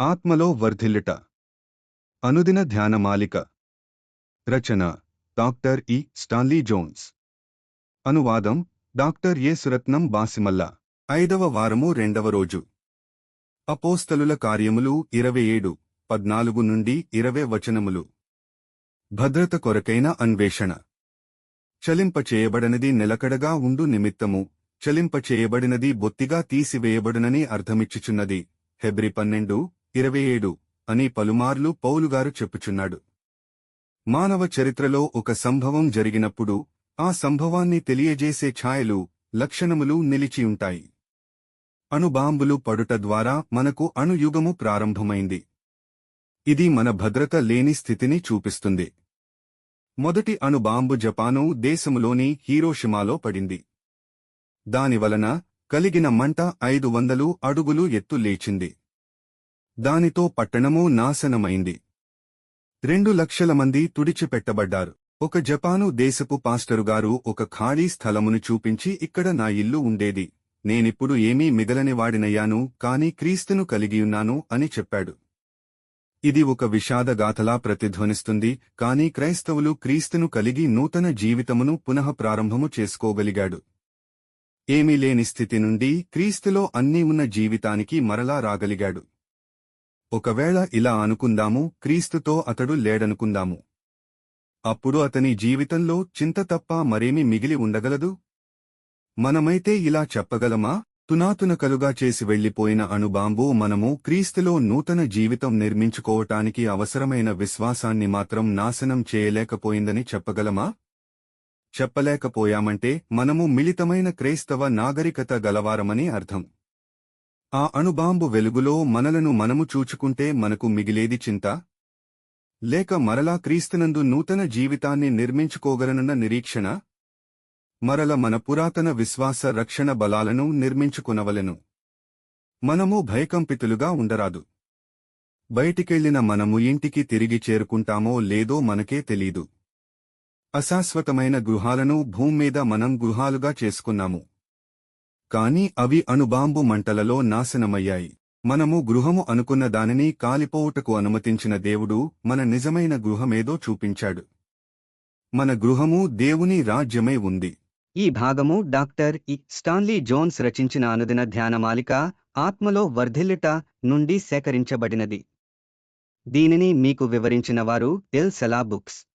ఆత్మలో వర్ధిల్లుట. అనుదిన ధ్యానమాలిక రచన డాక్టర్ ఇ. Stanley Jones. అనువాదం డాక్టర్ ఏ. సురత్నం బాసిమల్ల. ఐదవ వారము రెండవ రోజు. అపోస్తలుల కార్యములు ఇరవై ఏడు పద్నాలుగు నుండి ఇరవై వచనములు. భద్రత కొరకైన అన్వేషణ. చలింపచేయబడినది నిలకడగా ఉండు నిమిత్తము చలింపచేయబడినది బొత్తిగా తీసివేయబడునని అర్థమిచ్చుచున్నది. హెబ్రి పన్నెండు ఇరవై ఏడు అని పలుమార్లు పౌలుగారు చెప్పుచున్నాడు. మానవ చరిత్రలో ఒక సంభవం జరిగినప్పుడు ఆ సంభవాన్ని తెలియజేసే ఛాయలు లక్షణములు నిలిచియుంటాయి అణుబాంబులు పడుట ద్వారా మనకు అణుయుగము ప్రారంభమైంది. ఇది మన భద్రత లేని స్థితిని చూపిస్తుంది. మొదటి అణుబాంబు జపాను దేశములోని హీరోషిమాలో పడింది. దానివలన కలిగిన మంట ఐదు వందలు అడుగులు ఎత్తు లేచింది. దానితో పట్టణమూ నాశనమైంది. రెండు లక్షల మంది తుడిచిపెట్టబడ్డారు. ఒక జపాను దేశపు పాస్టరుగారు ఒక ఖాళీ స్థలమును చూపించి ఇక్కడ నా ఇల్లు ఉండేది. నేనిప్పుడు ఏమీ మిగలనివాడినయ్యాను కాని క్రీస్తును కలిగియున్నాను అని చెప్పాడు. ఇది ఒక విషాదగాథలా ప్రతిధ్వనిస్తుంది కాని క్రైస్తవులు క్రీస్తును కలిగి నూతన జీవితమును పునః ప్రారంభము చేసుకోగలిగాడు. ఏమీ లేని స్థితి నుండి క్రీస్తులో అన్నీ ఉన్న జీవితానికి మరలా రాగలిగాడు. ఒకవేళ ఇలా అనుకుందాము క్రీస్తుతో అతడు లేడనుకుందాము. అప్పుడు అతని జీవితంలో చింత తప్ప మరేమి మిగిలి ఉండగలదు? మనమైతే ఇలా చెప్పగలమా? తునాతునకలుగా చేసి వెళ్ళిపోయిన అణుబాంబు మనము క్రీస్తులో నూతన జీవితం నిర్మించుకోవటానికి అవసరమైన విశ్వాసాన్ని మాత్రం నాశనం చేయలేకపోయిందని చెప్పగలమా? చెప్పలేకపోయామంటే మనము మిళితమైన క్రైస్తవ నాగరికత గలవారమని అర్థం. ఆ అణుబాంబు వెలుగులో మనలను మనము చూచుకుంటే మనకు మిగిలేది చింత? లేక మరలా క్రీస్తునందు నూతన జీవితాన్ని నిర్మించుకోగలనన్న నిరీక్షణ? మరల మన పురాతన విశ్వాస రక్షణ బలాలను నిర్మించుకునవలెను. మనము భయకంపితులుగా ఉండరాదు. బయటికెళ్ళిన మనము ఇంటికి తిరిగి చేరుకుంటామో లేదో మనకే తెలీదు. అశాశ్వతమైన గృహాలను భూమ్మీద మనం గృహాలుగా చేసుకున్నాము. కాని అవి అణుబాంబు మంటలలో నాశనమయ్యాయి. మనము గృహము అనుకున్న దానిని కాలిపోవుటకు అనుమతించిన దేవుడు మన నిజమైన గృహమేదో చూపించాడు. మన గృహము దేవుని రాజ్యమై ఉంది. ఈ భాగము డాక్టర్ ఇ. స్టాన్లీ జోన్స్ రచించిన అనుదిన ధ్యానమాలిక ఆత్మలో వర్ధిల్లుట నుండి సేకరించబడినది. దీనిని మీకు వివరించిన వారు ఎల్. సెలా బుక్స్.